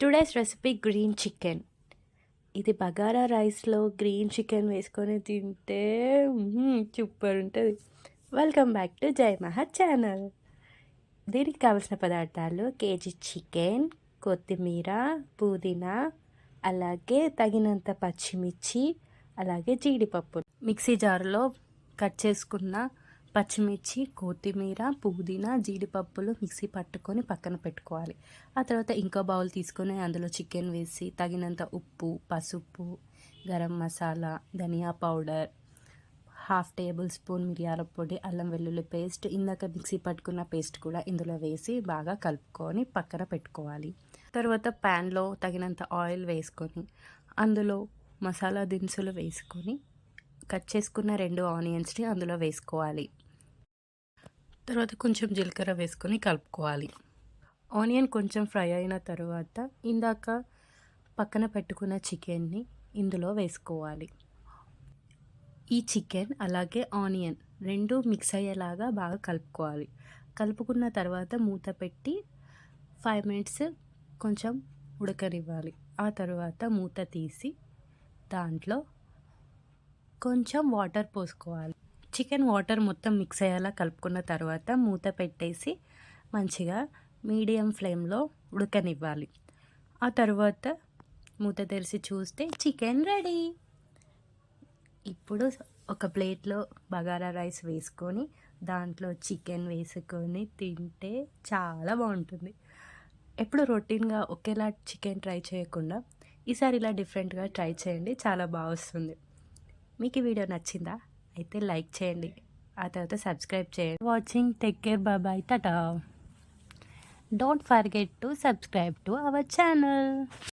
Today's recipe green chicken ఇది బగారా రైస్లో green chicken వేసుకొని తింటే సూపర్ ఉంటుంది. వెల్కమ్ బ్యాక్ టు జై మహా ఛానల్ దీనికి కావాల్సిన పదార్థాలు కేజీ చికెన్ కొత్తిమీర పుదీనా అలాగే తగినంత పచ్చిమిర్చి అలాగే జీడిపప్పు. మిక్సీ జార్లో కట్ చేసుకున్న పచ్చిమిర్చి కొత్తిమీర పుదీనా జీడిపప్పులు మిక్సీ పట్టుకొని పక్కన పెట్టుకోవాలి. ఆ తర్వాత ఇంకో బౌల్ తీసుకొని అందులో చికెన్ వేసి తగినంత ఉప్పు పసుపు గరం మసాలా ధనియా పౌడర్ హాఫ్ టేబుల్ స్పూన్ మిరియాల పొడి అల్లం వెల్లుల్లి పేస్ట్ ఇందాక మిక్సీ పట్టుకున్న పేస్ట్ కూడా ఇందులో వేసి బాగా కలుపుకొని పక్కన పెట్టుకోవాలి. తర్వాత ప్యాన్లో తగినంత ఆయిల్ వేసుకొని అందులో మసాలా దినుసులు వేసుకొని కట్ చేసుకున్న రెండు ఆనియన్స్ని అందులో వేసుకోవాలి. తర్వాత కొంచెం జీలకర్ర వేసుకొని కలుపుకోవాలి. ఆనియన్ కొంచెం ఫ్రై అయిన తర్వాత ఇందాక పక్కన పెట్టుకున్న చికెన్ని ఇందులో వేసుకోవాలి. ఈ చికెన్ అలాగే ఆనియన్ రెండు మిక్స్ అయ్యేలాగా బాగా కలుపుకోవాలి. కలుపుకున్న తర్వాత మూత పెట్టి ఫైవ్ మినిట్స్ కొంచెం ఉడకనివ్వాలి. ఆ తర్వాత మూత తీసి దాంట్లో కొంచెం వాటర్ పోసుకోవాలి. చికెన్ వాటర్ మొత్తం మిక్స్ అయ్యేలా కలుపుకున్న తర్వాత మూత పెట్టేసి మంచిగా మీడియం ఫ్లేమ్లో ఉడకనివ్వాలి. ఆ తర్వాత మూత తెరిచి చూస్తే చికెన్ రెడీ. ఇప్పుడు ఒక ప్లేట్లో బగారా రైస్ వేసుకొని దాంట్లో చికెన్ వేసుకొని తింటే చాలా బాగుంటుంది. ఎప్పుడు రొటీన్గా ఒకేలా చికెన్ ట్రై చేయకుండా ఈసారి ఇలా డిఫరెంట్గా ట్రై చేయండి చాలా బాగా వస్తుంది. మీకు ఈ వీడియో నచ్చిందా? అయితే లైక్ చేయండి. ఆ తర్వాత సబ్స్క్రైబ్ చేయండి. వాచింగ్ టేక్ కేర్ బాబాయ్ Tata don't forget to subscribe to our channel